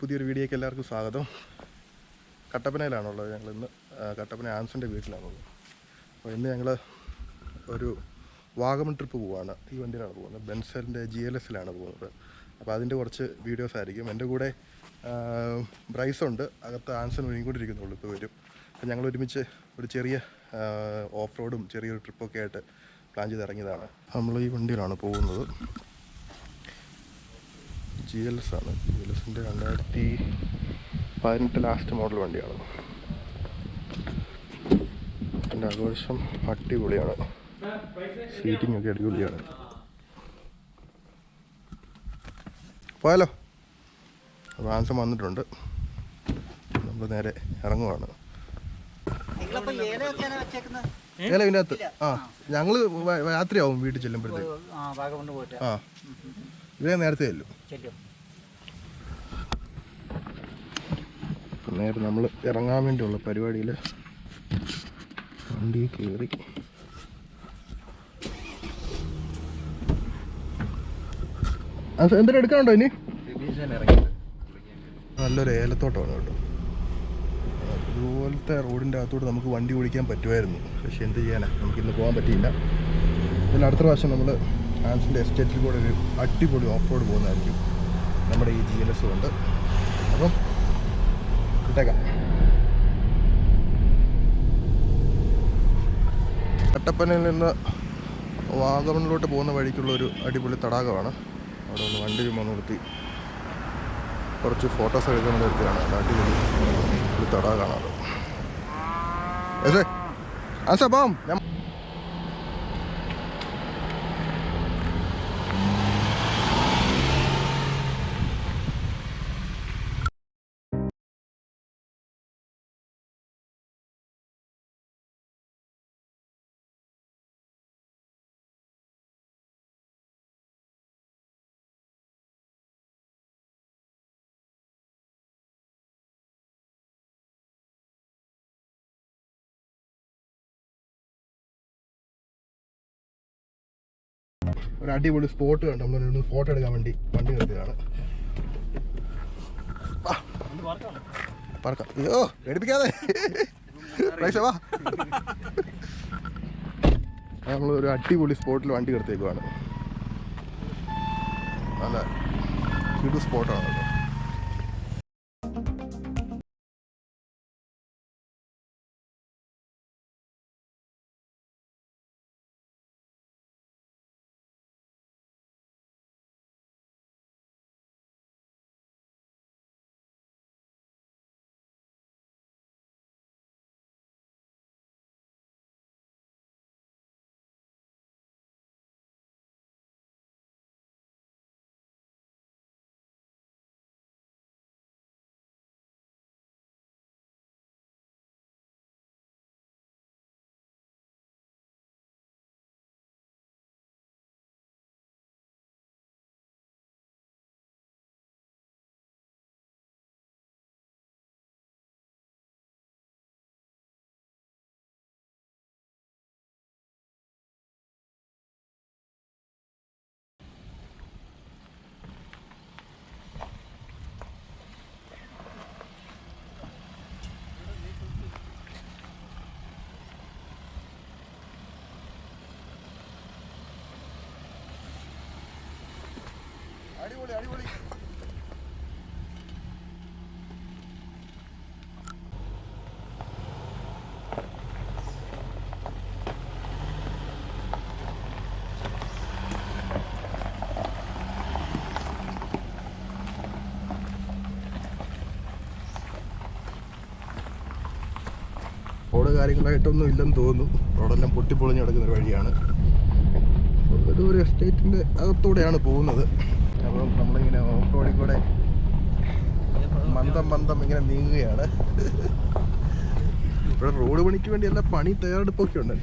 പുതിയൊരു വീഡിയോയ്ക്ക് എല്ലാവർക്കും സ്വാഗതം. കട്ടപ്പനയിലാണുള്ളത് ഞങ്ങൾ ഇന്ന്. കട്ടപ്പന ആൻസന്റെ വീട്ടിലാണുള്ളത്. അപ്പോൾ ഇന്ന് ഞങ്ങൾ ഒരു വാഗമൺ ട്രിപ്പ് പോവാണ്. ഈ വണ്ടിയിലാണ് പോകുന്നത്. ബെൻസലിന്റെ ജി എൽ എസിലാണ് പോകുന്നത്. അപ്പോൾ അതിന്റെ കുറച്ച് വീഡിയോസ് ആയിരിക്കും. എന്റെ കൂടെ ബ്രൈസുണ്ട് അകത്ത് ആൻസൺ ഒരുങ്ങിക്കൊണ്ടിരിക്കുന്നുള്ളൂ ഇപ്പോൾ വരും. അപ്പോൾ ഞങ്ങൾ ഒരുമിച്ച് ഒരു ചെറിയ ഓഫ് റോഡും ചെറിയൊരു ട്രിപ്പൊക്കെ ആയിട്ട് പ്ലാൻ ചെയ്ത് ഇറങ്ങിയതാണ്. നമ്മൾ ഈ വണ്ടിയിലാണ് പോകുന്നത്. ജി എൽ എസ് ആണ്. ജി എൽ എസിന്റെ രണ്ടായിരത്തി പതിനെട്ട് ലാസ്റ്റ് മോഡൽ വണ്ടിയാണ്. എന്റെ ആഘോഷം അടിപൊളിയാണ്. സീറ്റിംഗ് ഒക്കെ അടിപൊളിയാണ്. പോയാലോ? ആൻസം വന്നിട്ടുണ്ട്. നമ്മൾ നേരെ ഇറങ്ങുവാണ്. ഏല ഇതിനകത്ത്. ആ ഞങ്ങൾ രാത്രിയാവും വീട്ടിൽ ചെല്ലുമ്പോഴത്തേക്ക്. ആ ഇവരെ നേരത്തെ ചെല്ലും. നേരെ നമ്മൾ ഇറങ്ങാൻ വേണ്ടിയുള്ള പരിപാടിയിൽ വണ്ടി കയറി എന്തെങ്കിലും എടുക്കാനുണ്ടോ ഇനി? നല്ലൊരു ഏലത്തോട്ടമാണ് കേട്ടോ. ഇതുപോലത്തെ റോഡിന്റെ അകത്തോട്ട് നമുക്ക് വണ്ടി ഓടിക്കാൻ പറ്റുമായിരുന്നു. പക്ഷെ എന്ത് ചെയ്യാനാ? നമുക്കിന്ന് പോകാൻ പറ്റിയില്ല. അതിൽ അടുത്ത പ്രാവശ്യം നമ്മൾ ആൻസിന്റെ എസ്റ്റേറ്റിൽ കൂടെ ഒരു അടിപൊളി ഓഫ് റോഡ് പോകുന്നതായിരിക്കും നമ്മുടെ ഈ ജി എൽ എസ് കൊണ്ട്. അപ്പം കിട്ടേക്കാം. കട്ടപ്പനയിൽ നിന്ന് വാഗമണിലോട്ട് പോകുന്ന വഴിക്കുള്ള ഒരു അടിപൊളി തടാകമാണ്. അവിടെ ഒന്ന് വണ്ടി ചുമ്മാ നിർത്തി. കുറച്ച് ഫോട്ടോസ് എടുക്കാൻ നിർത്തിയാണ്. അത് അടിപൊളി ഒരു തടാകമാണ് അത്. ആൻസാ പോം ഒരു അടിപൊളി സ്പോട്ട് കണ്ടു. നമ്മൾ ഫോട്ടോ എടുക്കാൻ വേണ്ടി വണ്ടി നിർത്തിയതാണ്. പറക്കാം. അയ്യോ പേടിപ്പിക്കാതെ. വാ. നമ്മൾ ഒരു അടിപൊളി സ്പോട്ടിൽ വണ്ടി നിർത്തിയേക്കുവാണ്. നല്ല കിടു സ്പോട്ടാണ് അടിപൊളി അടിപൊളി. റോഡ് കാര്യങ്ങളായിട്ടൊന്നും ഇല്ലെന്ന് തോന്നുന്നു. റോഡെല്ലാം പൊട്ടിപ്പൊളിഞ്ഞ് കിടക്കുന്ന വഴിയാണ്. ഒരു എസ്റ്റേറ്റിന്റെ അകത്തൂടെയാണ് പോകുന്നത്. അപ്പം നമ്മളിങ്ങനെ ഓഫ് റോഡിൽ കൂടെ മന്ദം മന്ദം ഇങ്ങനെ നീങ്ങുകയാണ്. ഇവിടെ റോഡ് പണിക്ക് വേണ്ടി എല്ലാ പണി തയ്യാറെടുപ്പൊക്കെ ഉണ്ട്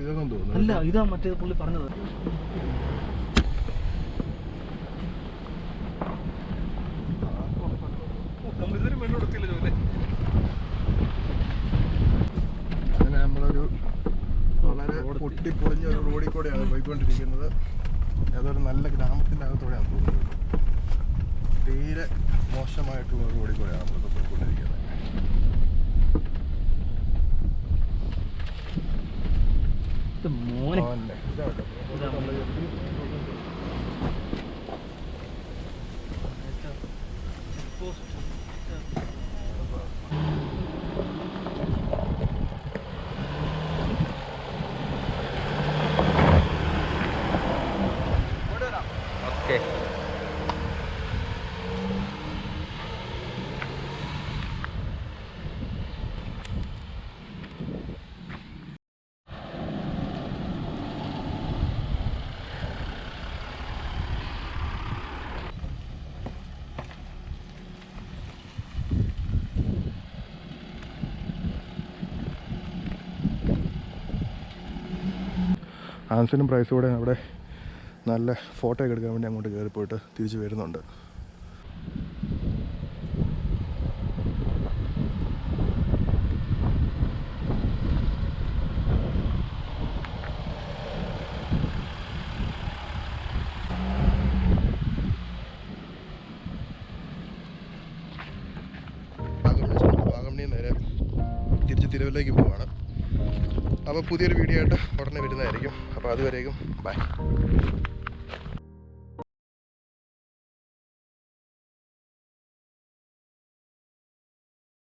ഇതൊന്നും തോന്നുന്നു. അല്ല ഇതാ മറ്റേ പുള്ളി പറഞ്ഞത്. നമ്മളിതുവരെ വെള്ളം എടുത്തില്ല ജോലി? അങ്ങനെ നമ്മളൊരു വളരെ പൊട്ടിപ്പൊളിഞ്ഞ ഒരു റോഡിൽ കൂടെയാണ് പോയിക്കൊണ്ടിരിക്കുന്നത്. അതൊരു നല്ല ഗ്രാമത്തിന്റെ അകത്തൂടെയാണ് തോന്നുന്നത് തീരെ മോശമായിട്ടുള്ള ഒരു റോഡിൽ കൂടെയാണ് നമ്മളിപ്പോൾ പോയിക്കൊണ്ടിരിക്കുന്നത് ഇത് മോനെ മോനെ, ഇതാ കേട്ടോ. ഓക്കെ ആൻസനും പ്രൈസും കൂടെ അവിടെ നല്ല ഫോട്ടോ എടുക്കാൻ വേണ്ടി അങ്ങോട്ട് കയറി പോയിട്ട് തിരിച്ച് വരുന്നുണ്ട് വാഗമണി നേരെ തിരിച്ച് തിരുവല്ലേക്ക് പോവാണ് അപ്പോൾ പുതിയൊരു വീഡിയോ ആയിട്ട് ഉടനെ വരുന്നതായിരിക്കും. അപ്പോൾ അതുവരേക്കും ബൈ